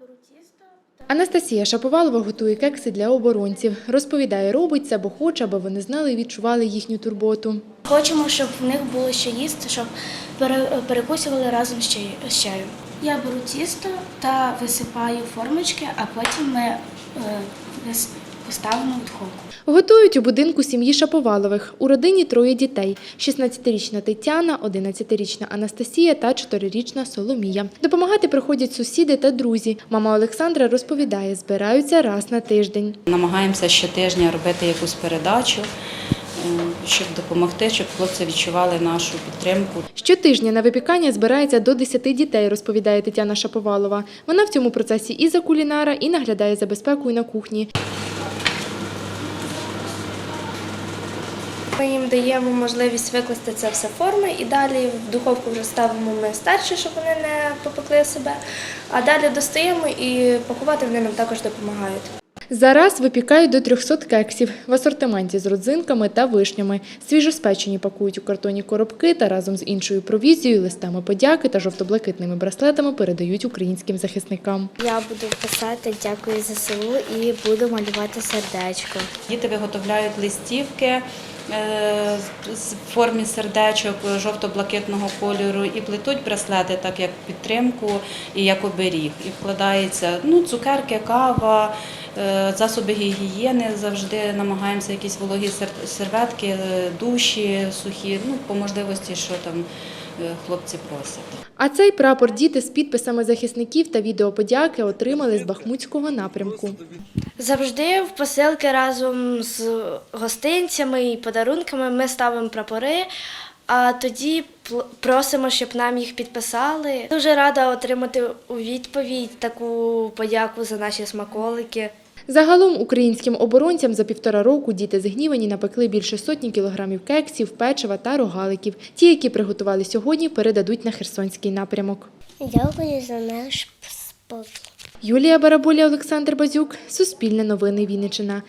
беру тісто Анастасія Шаповалова готує кекси для оборонців. Розповідає, робить це, бо хоче, аби вони знали і відчували їхню турботу. хочемо, щоб в них було що їсти, щоб перекусували разом з чаю- Я беру тісто та висипаю формочки, а потім ми поставимо в духовку. Готують у будинку сім'ї Шаповалових. У родині троє дітей: 16-річна Тетяна, 11-річна Анастасія та 4-річна Соломія. Допомагати приходять сусіди та друзі. Мама Олександра розповідає, збираються раз на тиждень. Намагаємося щотижня робити якусь передачу, е, щоб допомогти, щоб хлопці відчували нашу підтримку. Щотижня на випікання збирається до 10 дітей, розповідає Тетяна Шаповалова. Вона в цьому процесі і за кулінара, і наглядає за безпекою на кухні. Ми їм даємо можливість викласти це все форми і далі в духовку вже ставимо ми старші, щоб вони не попекли себе. А далі достаємо і пакувати вони нам також допомагають. Зараз випікають до 300 кексів в асортименті з родзинками та вишнями. Свіжоспечені пакують у картонні коробки та разом з іншою провізією, листами подяки та жовто-блакитними браслетами передають українським захисникам. Я буду писати дякую за ЗСУ і буду малювати сердечко. Діти виготовляють листівки в формі сердечок жовто-блакитного кольору і плетуть браслети так як підтримку і як оберіг. І вкладається ну, цукерки, кава, е, засоби гігієни. Завжди намагаємося якісь вологі серветки, е, душі сухі, ну, по можливості, що там е, хлопці просять. А цей прапор діти з підписами захисників та відеоподяки отримали з Бахмутського напрямку. Завжди в посилки разом з гостинцями і подарунками ми ставимо прапори, а тоді просимо, щоб нам їх підписали. Дуже рада отримати у відповідь таку подяку за наші смаколики. Загалом українським оборонцям за півтора року діти з Гнівані напекли більше сотні кілограмів кексів, печива та рогаликів. Ті, які приготували сьогодні, передадуть на Херсонський напрямок. Дякую за наш спокій. Юлія Барабуля, Олександр Базюк, Суспільне новини Вінниччина.